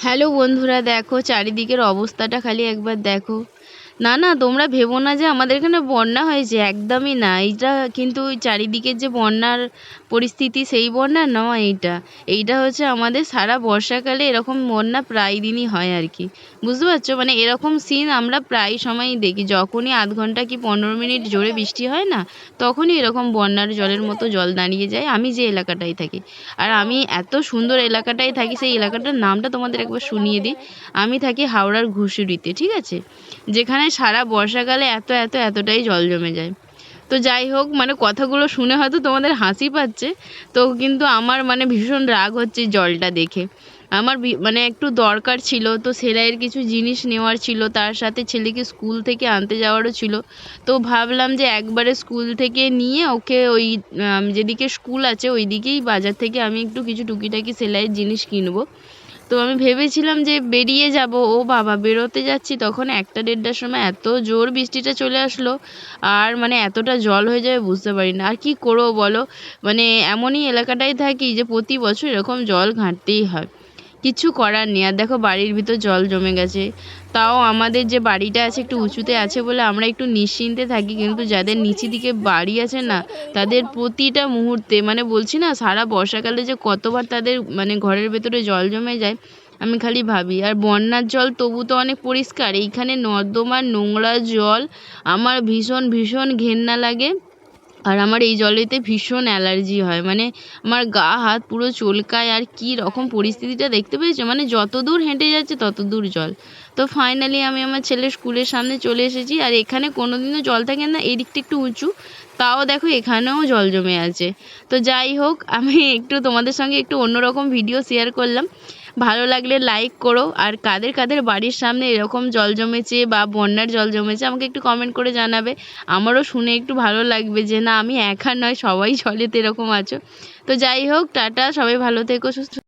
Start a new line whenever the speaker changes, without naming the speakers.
Hello বন্ধুরা দেখো চারিদিকের অবস্থাটা খালি একবার দেখো। না না, তোমরা ভেবো না যে আমাদের এখানে বন্যা হয়েছে, একদমই না। এইটা কিন্তু ওই চারিদিকের যে বন্যার পরিস্থিতি, সেই বন্যা নয় এইটা। এইটা হচ্ছে আমাদের সারা বর্ষাকালে এরকম বন্যা প্রায় দিনই হয় আর কি। বুঝতে পারছ? মানে এরকম সিন আমরা প্রায় সময়ই দেখি। যখনই আধ ঘণ্টা কি পনেরো মিনিট জোরে বৃষ্টি হয় না, তখনই এরকম বন্যার জলের মতো জল দাঁড়িয়ে যায়। আমি যে এলাকাটায় থাকি। আর আমি এত সুন্দর এলাকাটায় থাকি, সেই এলাকাটার নামটা তোমাদের একবার শুনিয়ে দিই। আমি থাকি হাওড়ার ঘুষুরিতে, ঠিক আছে? যেখানে সারা বর্ষাকালে এত এত, এতটাই জল জমে যায়। তো যাই হোক মানে কথাগুলো শুনে হয়তো তোমাদের হাসি পাচ্ছে, তো কিন্তু আমার মানে ভীষণ রাগ হচ্ছে জলটা দেখে। আমার মানে একটু দরকার ছিল, তো সেলাইয়ের কিছু জিনিস নেওয়ার ছিল, তার সাথে ছেলেকে স্কুল থেকে আনতে যাওয়ারও ছিল। তো ভাবলাম যে একবারে স্কুল থেকে নিয়ে ওকে ওই যেদিকে স্কুল আছে ওই দিকেই বাজার থেকে আমি একটু কিছু টুকিটাকি সেলাইয়ের জিনিস কিনবো। তো আমি ভেবেছিলাম যে বেরিয়ে যাব। ও বাবা, বেরোতে যাচ্ছি তখন একটা দেড়টার সময় এত জোর বৃষ্টিটা চলে আসলো আর মানে এতটা জল হয়ে যাবে বুঝতে পারি না। আর কি করব বলো? মানে এমনই এলাকাটাই থাকি যে প্রতি বছর এরকম জল ঘাঁটতেই হয়। কিছু করার নেই। আর দেখো বাড়ির ভিতর জল জমে গেছে। তাও আমাদের যে বাড়িটা আছে একটু উঁচুতে আছে বলে আমরা একটু নিশ্চিন্তে থাকি। কিন্তু যাদের নিচে দিকে বাড়ি আছে না, তাদের প্রতিটা মুহূর্তে মানে বলছি না, সারা বর্ষাকালে যে কতবার তাদের মানে ঘরের ভেতরে জল জমে যায়, আমি খালি ভাবি। আর বন্যার জল তবু তো অনেক পরিষ্কার। এইখানে নর্দমার নোংরা জল, আমার ভীষণ ভীষণ ঘেন্না লাগে। আর আমার এই জলেতে ভীষণ অ্যালার্জি হয়। মানে আমার গা, হাত পুরো চুলকায় আর কী রকম পরিস্থিতিটা দেখতে পেয়েছ? মানে যত দূর হেঁটে যাচ্ছে তত দূর জল। তো ফাইনালি আমি আমার ছেলের স্কুলের সামনে চলে এসেছি আর এখানে কোনো দিনও জল থাকে না, এই দিকটা একটু উঁচু। তাও দেখো এখানেও জল জমে আছে। তো যাই হোক, আমি একটু তোমাদের সঙ্গে একটু অন্যরকম ভিডিও শেয়ার করলাম। ভালো লাগলে লাইক করো। আর কাদের কাদের বাড়ির সামনে এরকম জল জমেছে বা বন্যার জল জমেছে, আমাকে একটু কমেন্ট করে জানাবে। আমারও শুনে একটু ভালো লাগবে যে না, আমি একা নয়, সবাই জলেতে এরকম আছো। তো যাই হোক, টাটা, সবাই ভালো থেকো, সুস্থ